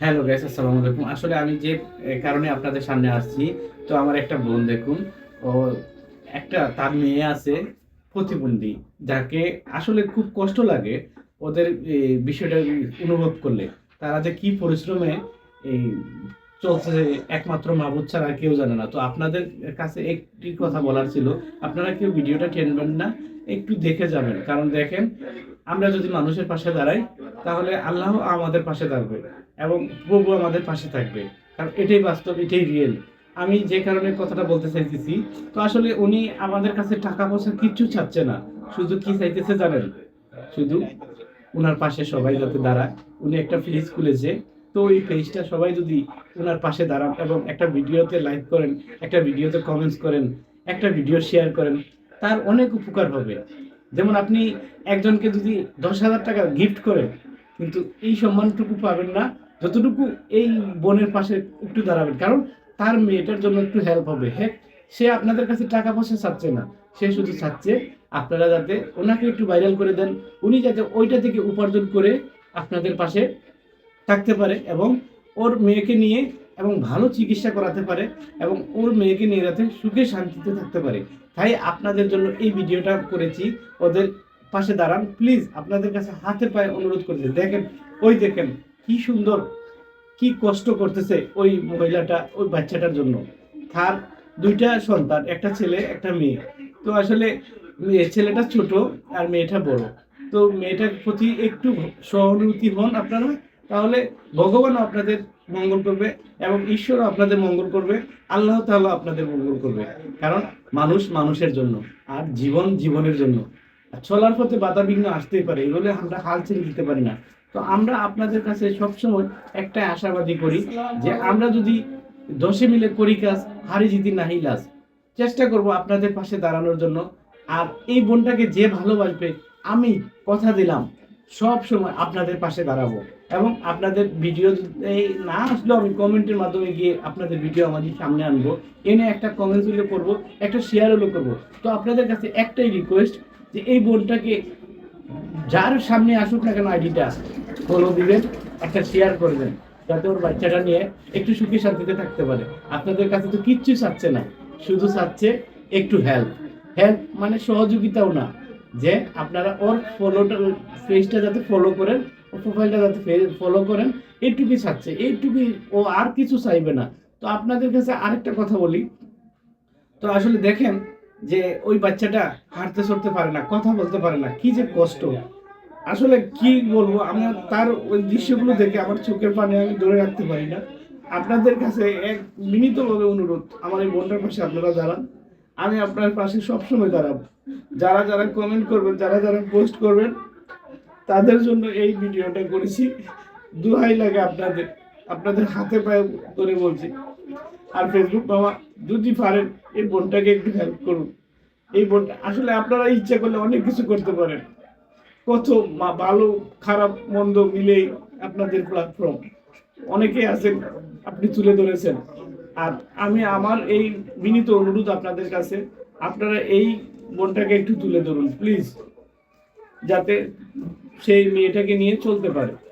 Hello gas আসসালামু আলাইকুম। আসলে আমি যে কারণে আপনাদের সামনে আসছি, তো আমার একটা বোন দেখুন, ও একটা তার মেয়ে আছে প্রতিবন্ধী, যাকে আসলে খুব কষ্ট লাগে ওদের বিষয়টা অনুভব করলে। তারা যে কি পরিশ্রমে এই চলছে একমাত্র মাবুদ ছাড়া কেউ জানে না। তো আপনাদের কাছে একটি কথা বলার ছিল, আপনারা কেউ ভিডিওটা টেনবেন না, একটু দেখে যাবেন। কারণ দেখেন, আমরা যদি মানুষের পাশে দাঁড়াই তাহলে আল্লাহ আমাদের পাশে থাকবে এবং প্রভু আমাদের পাশে থাকবে। কারণ এটাই বাস্তব, এটাই রিয়েল আমি যে কারণে কথাটা বলতে চাইতেছি, তো আসলে উনি আমাদের কাছে টাকা পয়সা কিচ্ছু চাচ্ছে না। শুধু কি চাইতেছে জানেন? শুধু ওনার পাশে সবাই যাতে দাঁড়ায়। উনি একটা পেজ খুলেছে তো ওই পেজটা সবাই যদি ওনার পাশে দাঁড়ান এবং একটা ভিডিওতে লাইক করেন, একটা ভিডিওতে কমেন্টস করেন, একটা ভিডিও শেয়ার করেন, তার অনেক উপকার হবে। যেমন আপনি একজনকে যদি দশ হাজার টাকা গিফট করেন কিন্তু এই সম্মানটুকু পাবেন না। যতটুকু এই বোনের পাশে একটু দাঁড়াবেন। কারণ তার মেয়েটার জন্য একটু হেল্প হবে। হ্যাঁ সে আপনাদের কাছে টাকা পয়সা চাচ্ছে না। সে শুধু চাচ্ছে আপনারা যাতে ওনাকে একটু ভাইরাল করে দেন। উনি যাতে ওইটা থেকে উপার্জন করে আপনাদের পাশে থাকতে পারে এবং ওর মেয়েকে নিয়ে এবং ভালো চিকিৎসা করাতে পারে এবং ওর মেয়েকে নিয়ে যাতে সুখে শান্তিতে থাকতে পারে। তাই আপনাদের জন্য এই ভিডিওটা করেছি। ওদের পাশে দাঁড়ান। প্লিজ আপনাদের কাছে হাতে পায়ে অনুরোধ করতে দেখেন, ওই দেখেন, কি সুন্দর, কি কষ্ট করতেছে ওই মহিলাটা, ওই বাচ্চাটার জন্য। তার দুইটা সন্তান, একটা ছেলে, একটা মেয়ে। তো আসলে ছেলেটা ছোট আর মেয়েটা বড়। তো মেয়েটার প্রতি একটু সহানুভূতি হন আপনারা, তাহলে ভগবানও আপনাদের মঙ্গল করবে এবং ঈশ্বরও আপনাদের মঙ্গল করবে, আল্লাহ তাআলা আপনাদের মঙ্গল করবে। কারণ মানুষ মানুষের জন্য, আর জীবন জীবনের জন্য। চলার পথে বাধা বিঘ্ন আসতেই পারে, এগুলো আমরা হাল ছেড়ে দিতে পারি না। তো আমরা আপনাদের কাছে সবসময় একটা আশাবাদী করি যে আমরা যদি দশে মিলে করি কাজ, হারি জিতি নাহি লাজ। চেষ্টা করব আপনাদের পাশে দাঁড়ানোর জন্য। আর এই বোনটাকে যে ভালোবাসবে, আমি কথা দিলাম, সব সময় আপনাদের পাশে দাঁড়াবো। এবং আপনাদের ভিডিও না আসলেও আমি কমেন্টের মাধ্যমে গিয়ে আপনাদের ভিডিও আমাদের সামনে আনব। এনে একটা কমেন্টস হলে করব, একটা শেয়ার হলো করব। তো আপনাদের কাছে একটাই রিকোয়েস্ট যে এই বোনটাকে যার সামনে আসুক না কেন আইডিটা ফলো দিবেন, একটা শেয়ার করবেন যাতে ওর বাচ্চাটা নিয়ে একটু সুখী শান্তিতে থাকতে পারে। আপনাদের কাছে তো কিচ্ছু চাচ্ছে না, শুধু চাচ্ছে একটু হেল্প হেল্প মানে সহযোগিতাও না, যে আপনারা ওর ফলোটা পেজটা যাতে ফলো করেন ও প্রোফাইলটা যাতে ফলো করেন, এইটুকুই চাচ্ছে, এইটুকুই ও আর কিছু চাইবে না। তো আপনাদের কাছে আরেকটা কথা বলি। তো আসলে দেখেন যে ওই বাচ্চাটা হাঁটতে চড়তে পারে না, কথা বলতে পারে না, কি যে কষ্ট। আসলে কি বলব, আমার তার ওই দৃশ্যগুলো দেখে আমার চোখের পানি আমি ধরে রাখতে পারি না। আপনাদের কাছে এক বিনীতভাবে অনুরোধ, আমার এই বোনটার পাশে আপনারা দাঁড়ান। আমি আপনার পাশে সবসময় দাঁড়াবো। যারা যারা কমেন্ট করবেন, যারা যারা পোস্ট করবেন, তাদের জন্য এই ভিডিওটা করেছি। দুহাই লাগে আপনাদের আপনাদের হাতে পায়ে করে বলছি। আর ফেসবুক বাবা, যদি পারেন, এই বোনটাকে একটু হেল্প করুন। এই বোনটা, আসলে আপনারা ইচ্ছা করলে অনেক কিছু করতে পারেন। কত মা- ভালো, খারাপ, মন্দ মিলেই আপনাদের প্ল্যাটফর্ম অনেকেই আছেন, আপনি তুলে ধরেছেন। আর আমি আমার এই বিনীত অনুরোধ আপনাদের কাছে, আপনারা এই বোনটাকে একটু তুলে ধরুন প্লিজ যাতে সেই মেয়েটাকে নিয়ে চলতে পারে।